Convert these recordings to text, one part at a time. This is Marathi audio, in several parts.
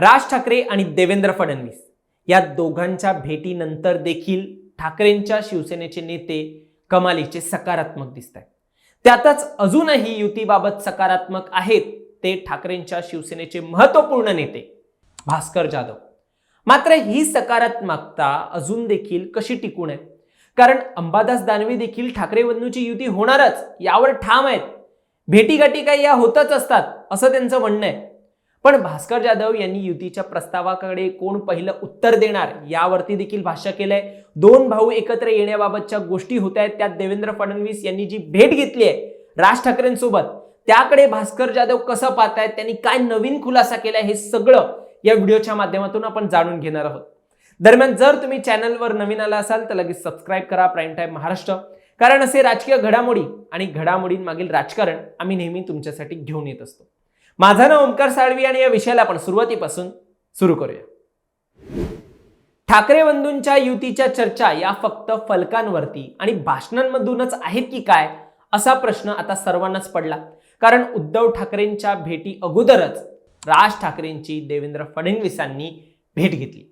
राज ठाकरे आणि देवेंद्र फडणवीस या दोघांच्या भेटीनंतर देखील ठाकरेंच्या शिवसेनेचे नेते कमालीचे सकारात्मक दिसत आहेत त्यातच अजूनही युतीबाबत सकारात्मक आहेत ते ठाकरेंच्या शिवसेनेचे महत्त्वपूर्ण नेते भास्कर जाधव. मात्र ही सकारात्मकता अजून देखील कशी टिकून आहे? कारण अंबादास दानवे देखील ठाकरे बंधूची युती होणारच यावर ठाम आहेत. भेटीगाठी काही या होतच असतात असं त्यांचं म्हणणं आहे. पण भास्कर जाधव यांनी युतीच्या प्रस्तावाकडे कोण पहिलं उत्तर देणार यावरती देखील भाष्य केलंय. दोन भाऊ एकत्र येण्याबाबतच्या गोष्टी होत आहेत. त्यात देवेंद्र फडणवीस यांनी जी भेट घेतली आहे राज ठाकरेंसोबत त्याकडे भास्कर जाधव कसं पाहतायत त्यांनी काय नवीन खुलासा केलाय हे सगळं या व्हिडिओच्या माध्यमातून आपण जाणून घेणार आहोत. दरम्यान जर तुम्ही चॅनलवर नवीन आला असाल तर लगेच सबस्क्राईब करा प्राईम टाईम महाराष्ट्र. कारण असे राजकीय घडामोडी आणि घडामोडींमागील राजकारण आम्ही नेहमी तुमच्यासाठी घेऊन येत असतो. माझं नाव ओमकार साळवी आणि या विषयाला आपण सुरुवातीपासून सुरू करूया. ठाकरे बंधूंच्या युतीच्या चर्चा या फक्त फलकांवरती आणि भाषणांमधूनच आहेत की काय असा प्रश्न आता सर्वांनाच पडला. कारण उद्धव ठाकरेंच्या भेटी अगोदरच राज ठाकरेंची देवेंद्र फडणवीसांनी भेट घेतली.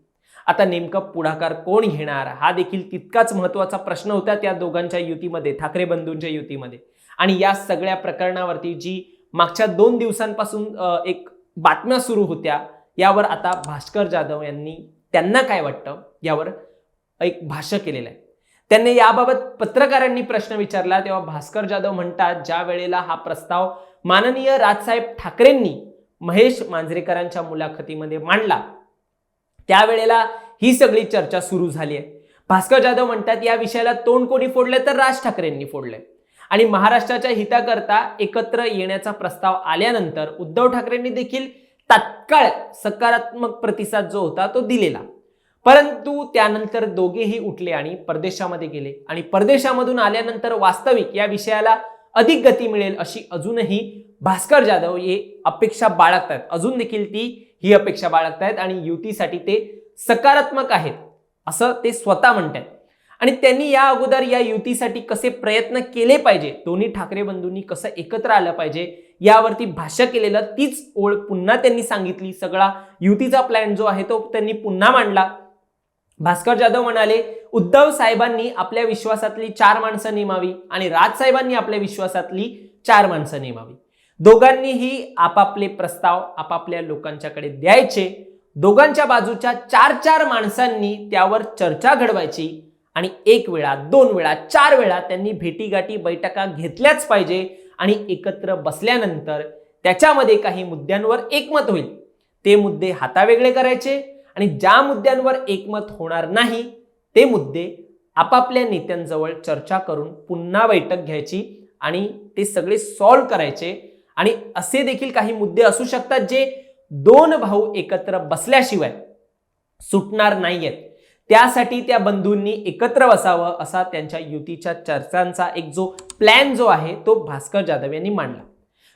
आता नेमकं पुढाकार कोण घेणार हा देखील तितकाच महत्त्वाचा प्रश्न होता त्या दोघांच्या युतीमध्ये ठाकरे बंधूंच्या युतीमध्ये. आणि या सगळ्या प्रकरणावरती जी मागच्या दोन दिवसांपासून एक बातम्या सुरू होत्या. यावर आता भास्कर जाधव यांनी त्यांना काय वाटतं? यावर एक भाष्य केलेलं आहे. त्यांनी याबाबत पत्रकारांनी प्रश्न विचारला तेव्हा भास्कर जाधव म्हणतात ज्या वेळेला हा प्रस्ताव माननीय राजसाहेब ठाकरेंनी महेश मांजरेकरांच्या मुलाखतीमध्ये मांडला त्यावेळेला ही सगळी चर्चा सुरू झाली आहे. भास्कर जाधव म्हणतात या विषयाला तोंड कोणी फोडलंय तर राज ठाकरेंनी फोडलंय. आणि महाराष्ट्राच्या हिताकरता एकत्र येण्याचा प्रस्ताव आल्यानंतर उद्धव ठाकरेंनी देखील तात्काळ सकारात्मक प्रतिसाद जो होता तो दिलेला. परंतु त्यानंतर दोघेही उठले आणि परदेशामध्ये गेले. आणि परदेशामधून आल्यानंतर वास्तविक या विषयाला अधिक गती मिळेल अशी अजूनही भास्कर जाधव हे अपेक्षा बाळगतायत. अजून देखील ती ही अपेक्षा बाळगतायत आणि युतीसाठी ते सकारात्मक आहेत असं ते स्वतः म्हणतात आणि त्यांनी या अगोदर या युतीसाठी कसे प्रयत्न केले पाहिजे दोन्ही ठाकरे बंधूंनी कसं एकत्र आलं पाहिजे यावरती भाष्य केलेलं तीच ओळ पुन्हा त्यांनी सांगितली. सगळा युतीचा प्लॅन जो आहे तो त्यांनी पुन्हा मांडला. भास्कर जाधव म्हणाले उद्धव साहेबांनी आपल्या विश्वासातली चार माणसं नेमावी आणि राज साहेबांनी आपल्या विश्वासातली चार माणसं नेमावी. दोघांनीही आपापले प्रस्ताव आपापल्या लोकांच्याकडे द्यायचे. दोघांच्या बाजूच्या चार चार माणसांनी त्यावर चर्चा घडवायची. आणि एक वेळा दोन वेळा चार वेळा त्यांनी भेटीगाठी बैठका घेतल्याच पाहिजे आणि एकत्र बसल्यानंतर त्याच्यामध्ये काही मुद्द्यांवर एकमत होईल. ते मुद्दे हातावेगळे करायचे आणि ज्या मुद्द्यांवर एकमत होणार नाही ते मुद्दे आपापल्या नेत्यांजवळ चर्चा करून पुन्हा बैठक घ्यायची आणि ते सगळे सॉल्व्ह करायचे. आणि असे देखील काही मुद्दे असू शकतात जे दोन भाऊ एकत्र बसल्याशिवाय सुटणार नाहीयेत. त्यासाठी त्या बंधूंनी एकत्र बसावं असा त्यांच्या युतीच्या चर्चांचा एक जो प्लॅन जो आहे तो भास्कर जाधव यांनी मांडला.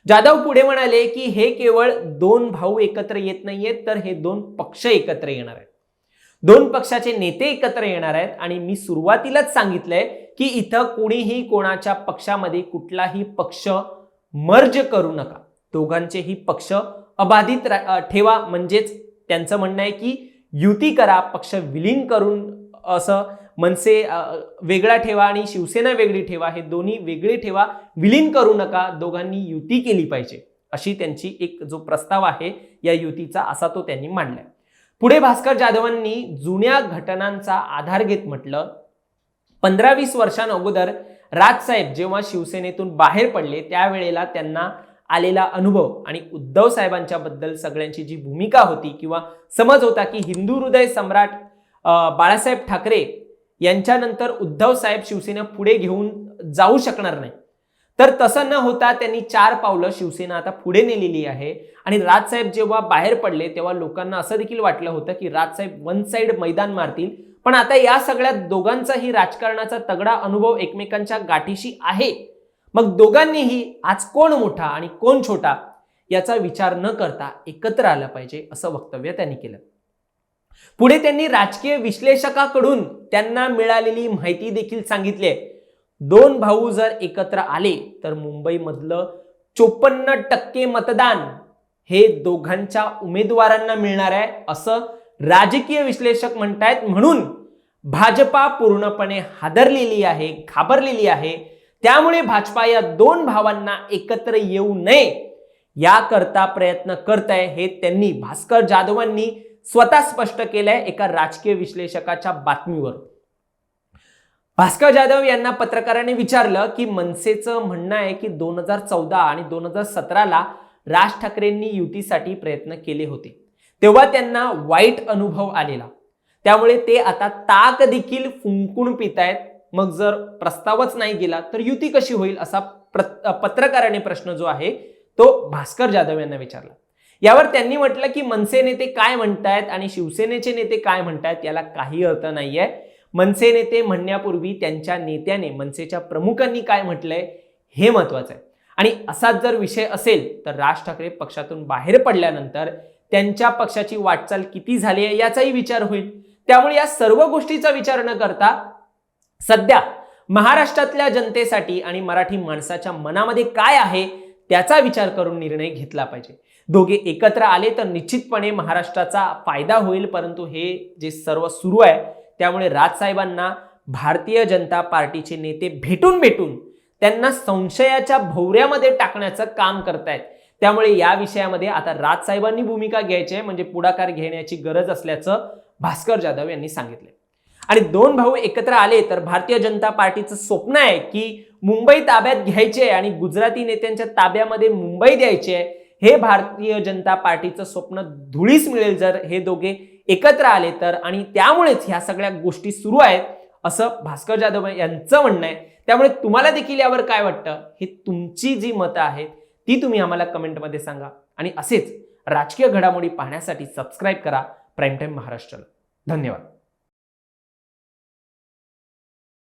जाधव पुढे म्हणाले की हे केवळ दोन भाऊ एकत्र येत नाहीयेत तर हे दोन पक्ष एकत्र येणार आहेत. दोन पक्षाचे नेते एकत्र येणार आहेत आणि मी सुरुवातीलाच सांगितलंय की इथं कोणीही कोणाच्या पक्षामध्ये कुठलाही पक्ष मर्ज करू नका. दोघांचेही पक्ष अबाधित ठेवा. म्हणजेच त्यांचं म्हणणं आहे की युती करा पक्ष विलीन करून असं मनसे वेगळा ठेवा आणि शिवसेना वेगळी ठेवा हे दोन्ही वेगळे ठेवा. विलीन करू नका दोघांनी युती केली पाहिजे अशी त्यांची एक जो प्रस्ताव आहे या युतीचा असा तो त्यांनी मांडलाय. पुढे भास्कर जाधवांनी जुन्या घटनांचा आधार घेत म्हटलं पंधरा वीस वर्षांअगोदर राजसाहेब जेव्हा शिवसेनेतून बाहेर पडले त्यावेळेला त्यांना आलेला अनुभव आणि उद्धव साहेबांच्या बद्दल सगळ्यांची जी भूमिका होती किंवा समज होता की हिंदू हृदय सम्राट बाळासाहेब ठाकरे यांच्यानंतर उद्धव साहेब शिवसेना पुढे घेऊन जाऊ शकणार नाही. तर तसं न होता त्यांनी चार पावलं शिवसेना आता पुढे नेलेली आहे आणि राजसाहेब जेव्हा बाहेर पडले तेव्हा लोकांना असं देखील वाटलं होतं की राजसाहेब वन साइड मैदान मारतील. पण आता या सगळ्या दोघांचाही राजकारणाचा तगडा अनुभव एकमेकांच्या गाठीशी आहे. मग दोघांनीही आज कोण मोठा आणि कोण छोटा याचा विचार न करता एकत्र आलं पाहिजे असं वक्तव्य त्यांनी केलं. पुढे त्यांनी राजकीय विश्लेषकाकडून त्यांना मिळालेली माहिती देखील सांगितली आहे. दोन भाऊ जर एकत्र आले तर मुंबईमधलं चोपन्न टक्के मतदान हे दोघांच्या उमेदवारांना मिळणार आहे असं राजकीय विश्लेषक म्हणतायत. म्हणून भाजपा पूर्णपणे हादरलेली आहे घाबरलेली आहे. त्यामुळे भाजपा या दोन भावांना एकत्र येऊ नये याकरता प्रयत्न करत आहे हे त्यांनी भास्कर जाधवांनी स्वतः स्पष्ट केलंय एका राजकीय विश्लेषकाच्या बातमीवर. भास्कर जाधव यांना पत्रकारांनी विचारलं की मनसेचं म्हणणं आहे की दोन हजार चौदा आणि दोन हजार सतराला राज ठाकरेंनी युतीसाठी प्रयत्न केले होते. तेव्हा त्यांना वाईट अनुभव आलेला. त्यामुळे ते आता ताक देखील फुंकून पितायत. मग जर प्रस्तावच नाही गेला तर युती कशी होईल असा प्र- पत्रकाराने प्रश्न जो आहे तो भास्कर जाधव यांना विचारला. यावर त्यांनी म्हटलं की मनसे नेते काय म्हणतायत आणि शिवसेनेचे नेते काय म्हणतायत याला काही अर्थ नाहीये. मनसे नेते म्हणण्यापूर्वी त्यांच्या नेत्याने मनसेच्या प्रमुखांनी काय म्हटलंय हे महत्वाचं आहे आणि असाच जर विषय असेल तर राज ठाकरे पक्षातून बाहेर पडल्यानंतर त्यांच्या पक्षाची वाटचाल किती झाली आहे याचाही विचार होईल. त्यामुळे या सर्व गोष्टीचा विचार न करता सध्या महाराष्ट्रातल्या जनतेसाठी आणि मराठी माणसाच्या मनामध्ये काय आहे त्याचा विचार करून निर्णय घेतला पाहिजे. दोघे एकत्र आले तर निश्चितपणे महाराष्ट्राचा फायदा होईल परंतु हे जे सर्व सुरू आहे त्यामुळे राजसाहेबांना भारतीय जनता पार्टीचे नेते भेटून भेटून त्यांना संशयाच्या भोवऱ्यामध्ये टाकण्याचं काम करतायत. त्यामुळे या विषयामध्ये आता राजसाहेबांनी भूमिका घ्यायची आहे म्हणजे पुढाकार घेण्याची गरज असल्याचं भास्कर जाधव यांनी सांगितले आणि दोन भाऊ एकत्र आले तर भारतीय जनता पार्टीचं स्वप्न आहे की मुंबई ताब्यात घ्यायचे आणि गुजराती नेत्यांच्या ताब्यामध्ये मुंबई द्यायची. आहे हे भारतीय जनता पार्टीचं स्वप्न धुळीस मिळेल जर हे दोघे एकत्र आले तर. आणि त्यामुळेच ह्या सगळ्या गोष्टी सुरू आहेत असं भास्कर जाधव यांचं म्हणणं आहे. त्यामुळे तुम्हाला देखील यावर काय वाटतं? हे तुमची जी मतं आहेत ती तुम्ही आम्हाला कमेंटमध्ये सांगा. आणि असेच राजकीय घडामोडी पाहण्यासाठी सबस्क्राईब करा. प्राईम टाईम महाराष्ट्राला धन्यवाद.